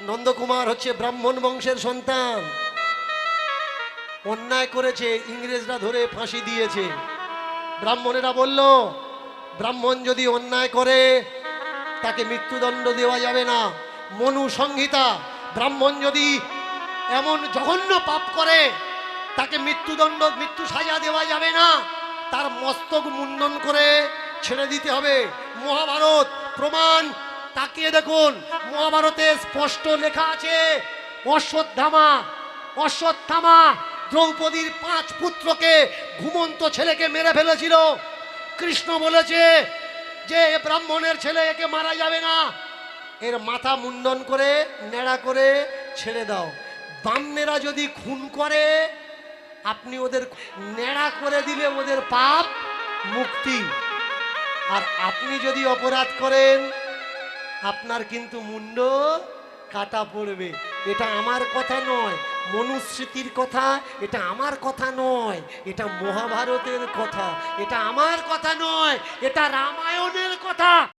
নন্দকুমার হচ্ছে ব্রাহ্মণ বংশের সন্তান। অন্যায় করেছে, ইংরেজরা ধরে ফাঁসি দিয়েছে। ব্রাহ্মণেরা বলল, ব্রাহ্মণ যদি অন্যায় করে, তাকে মৃত্যুদণ্ড দেওয়া যাবে না। মনু সংহিতা, ব্রাহ্মণ যদি এমন জঘন্য পাপ করে, তাকে মৃত্যুদণ্ড, মৃত্যু সাজা দেওয়া যাবে না। তার মস্তক মুন্ডন করে ছেড়ে দিতে হবে। মহাভারত প্রমাণ, তাকিয়ে দেখুন মহাভারতে স্পষ্ট লেখা আছে, অশ্বত্থামা অশ্বত্থামা দ্রৌপদীর পাঁচ পুত্রকে ঘুমন্ত ছেলেকে মেরে ফেলেছিল। কৃষ্ণ বলেছে যে, এ ব্রাহ্মণের ছেলে একে মারা যাবে না। এর মাথা মুন্ডন করে, নেড়া করে ছেড়ে দাও। ব্রাহ্মেরা যদি খুন করে, আপনি ওদের নেড়া করে দিলে ওদের পাপ মুক্তি। আর আপনি যদি অপরাধ করেন আপনার কিন্তু মুন্ড কাটা পড়বে। এটা আমার কথা নয়, মনুস্মৃতির কথা, এটা আমার কথা নয়, এটা মহাভারতের কথা, এটা আমার কথা নয়, এটা রামায়ণের কথা।